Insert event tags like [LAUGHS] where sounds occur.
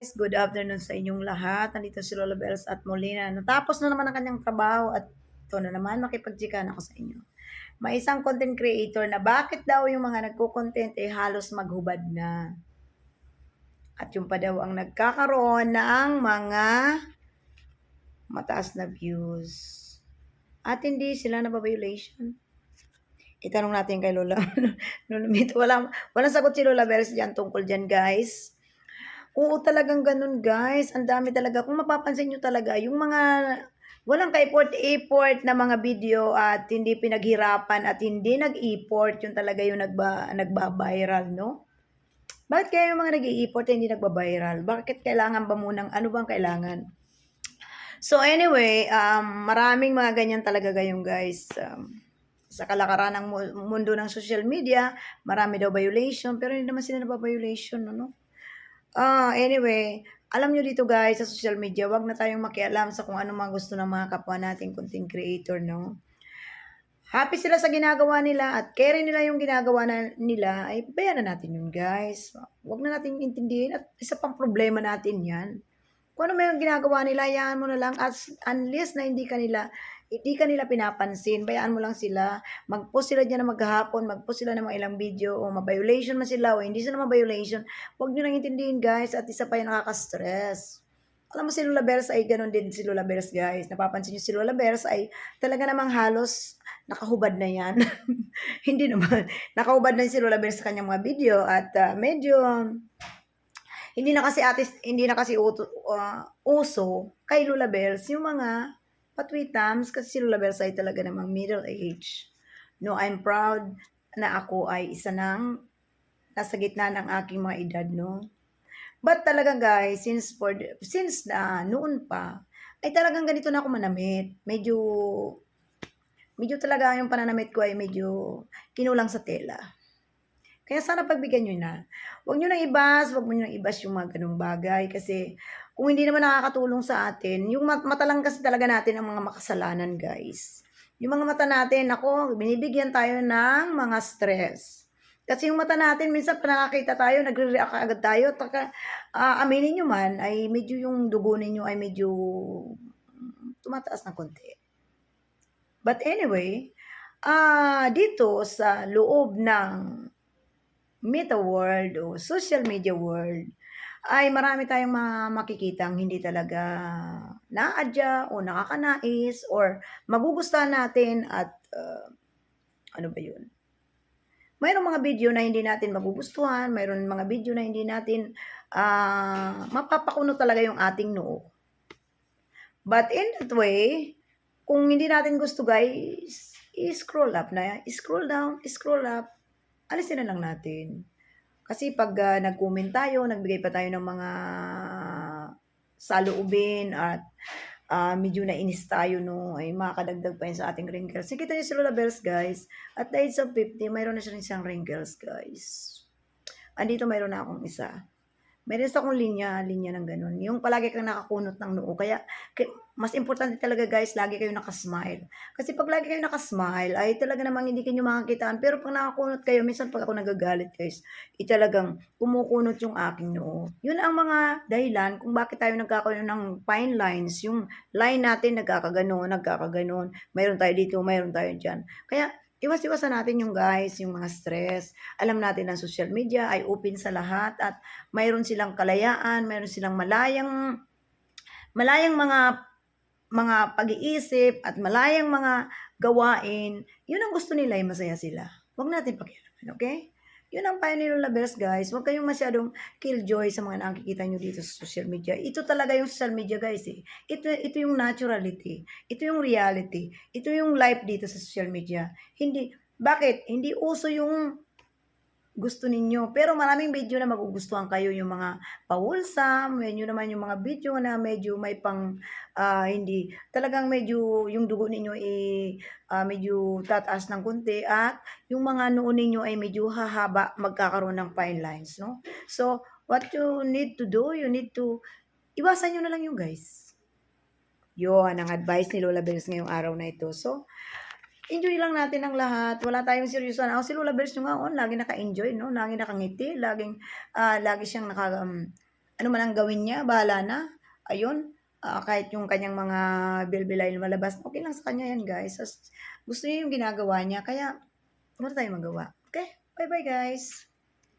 Guys, Good afternoon sa inyong lahat. Nandito si Lola Bells at Molina. Natapos na naman ang kanyang trabaho at ito na naman makipagchikan ako sa inyo. May isang content creator na bakit daw yung mga nagko-content ay halos maghubad na. At yung pa daw ang nagkakaroon ng mga mataas na views. At hindi sila nababiolation. Itanong natin kay Lola. [LAUGHS] Lola Mito, wala, walang sagot si Lola Bells dyan tungkol dyan, guys. Oo, talagang ganun, guys. Ang dami talaga. Kung mapapansin nyo talaga, yung mga walang ka-effort-effort na mga video at hindi pinaghirapan at hindi nag-effort, yung talaga yung nagba, nagba-viral, no? Bakit kaya yung mga nag-i-effort hindi nagba-viral? Bakit kailangan ba munang, ano bang kailangan? So anyway, um, maraming mga ganyan talaga gayong guys. Um, sa kalakaran ng mu- mundo ng social media, marami daw violation, pero hindi naman sila nababiolation, ano? Ah, anyway, alam nyo dito guys, sa social media, wag na tayong makialam sa kung ano mga gusto ng mga kapwa nating content creator, no? Happy sila sa ginagawa nila at care nila yung ginagawa na, nila, ay bayaran natin yun guys. Wag na natin intindihin at isa pang problema natin yan. Kung ano may ginagawa nila, hayaan mo na lang as, unless na hindi kanila hindi kanila pinapansin, bayaan mo lang sila. Mag-post sila dyan na maghahapon, mag-post sila ng mga ilang video, o ma-violation man sila, o hindi sila ma-violation. Huwag nyo nang intindihin, guys, at isa pa yung nakaka-stress. Alam mo si Lola Bears ay ganun din si Lola Bears, guys. Napapansin nyo si Lola Bears ay talaga namang halos nakahubad na yan. [LAUGHS] hindi naman. Nakahubad na si Lola Bears sa kanyang mga video at ah, medyo hindi na kasi atis, hindi na kasi uh, uso kay Lola Bells yung mga patwitams kasi si Lola Bells ay talaga namang middle age. No, I'm proud na ako ay isa ng nasa gitna ng aking mga edad, no? But talaga guys, since for since na noon pa, ay talagang ganito na ako manamit. Medyo medyo talaga yung pananamit ko ay medyo kinulang sa tela. Kaya sana pagbigyan nyo na. Huwag nyo nang ibas, huwag mo nang ibas yung mga ganung bagay. Kasi kung hindi naman nakakatulong sa atin, yung mat- mata lang kasi talaga natin ang mga makasalanan, guys. Yung mga mata natin, ako, binibigyan tayo ng mga stress. Kasi yung mata natin, minsan nakakita tayo, nagre-react agad tayo. Taka, ah, aminin nyo man, ay medyo yung dugo ninyo ay medyo mm, tumataas ng konti. But anyway, ah dito sa loob ng meta world o social media world, ay marami tayong mga makikitang hindi talaga naadya o nakakanais or magugustuhan natin at uh, ano ba yun? Mayroong mga video na hindi natin magugustuhan, mayroong mga video na hindi natin ah mapapakuno talaga yung ating noo. But in that way, kung hindi natin gusto guys, i-scroll up na, i-scroll down, i-scroll up, alisin na lang natin. Kasi pag ah, nag-comment tayo, nagbigay pa tayo ng mga saloobin at ah, medyo nainis tayo no, ay makakadagdag pa yun sa ating wrinkles. Nakita niyo si Lola Bells guys, at the age of 50, mayroon na siya rin siyang wrinkles guys. Andito mayroon na akong isa. Meron sa akong linya, linya ng ganun. Yung palagi kang nakakunot ng noo. Kaya, mas importante talaga guys, lagi kayo nakasmile. Kasi pag lagi kayo nakasmile, ay talaga namang hindi kayo makakitaan. Pero pag nakakunot kayo, minsan pag ako nagagalit guys, ay talagang kumukunot yung aking noo. Yun ang mga dahilan kung bakit tayo nagkakaroon ng fine lines. Yung line natin nagkakaganon, nagkakaganon. Mayroon tayo dito, mayroon tayo dyan. Kaya, iwas-iwasan natin yung guys, yung mga stress. Alam natin ang social media ay open sa lahat at mayroon silang kalayaan, mayroon silang malayang malayang mga mga pag-iisip at malayang mga gawain. Yun ang gusto nila, ay masaya sila. Huwag natin pakialaman, okay? Yun ang payo ni Lola Bears, guys. Huwag kayong masyadong killjoy sa mga nakikita nyo dito sa social media. Ito talaga yung social media, guys. Eh. Ito, ito yung naturality. Ito yung reality. Ito yung life dito sa social media. Hindi, bakit? Hindi uso yung gusto ninyo. Pero maraming video na magugustuhan kayo yung mga pawulsam, medyo naman yung mga video na medyo may pang ah, hindi talagang medyo yung dugo ninyo ay ah, medyo tataas ng konti at yung mga noo ninyo ay medyo hahaba magkakaroon ng fine lines, no? So, what you need to do, you need to iwasan nyo na lang yung guys. Yun ang advice ni Lola Bells ngayong araw na ito. So, enjoy lang natin ang lahat. Wala tayong seryosan. Ako si Lola Bears yung ngaon, lagi naka-enjoy, no? Lagi nakangiti, laging, ah, lagi siyang naka, um, ano man ang gawin niya, bahala na. Ayun, ah, kahit yung kanyang mga bilbilay lumalabas, okay lang sa kanya yan guys. As, gusto niya yung ginagawa niya, kaya wala tayong magawa. Okay, bye-bye guys.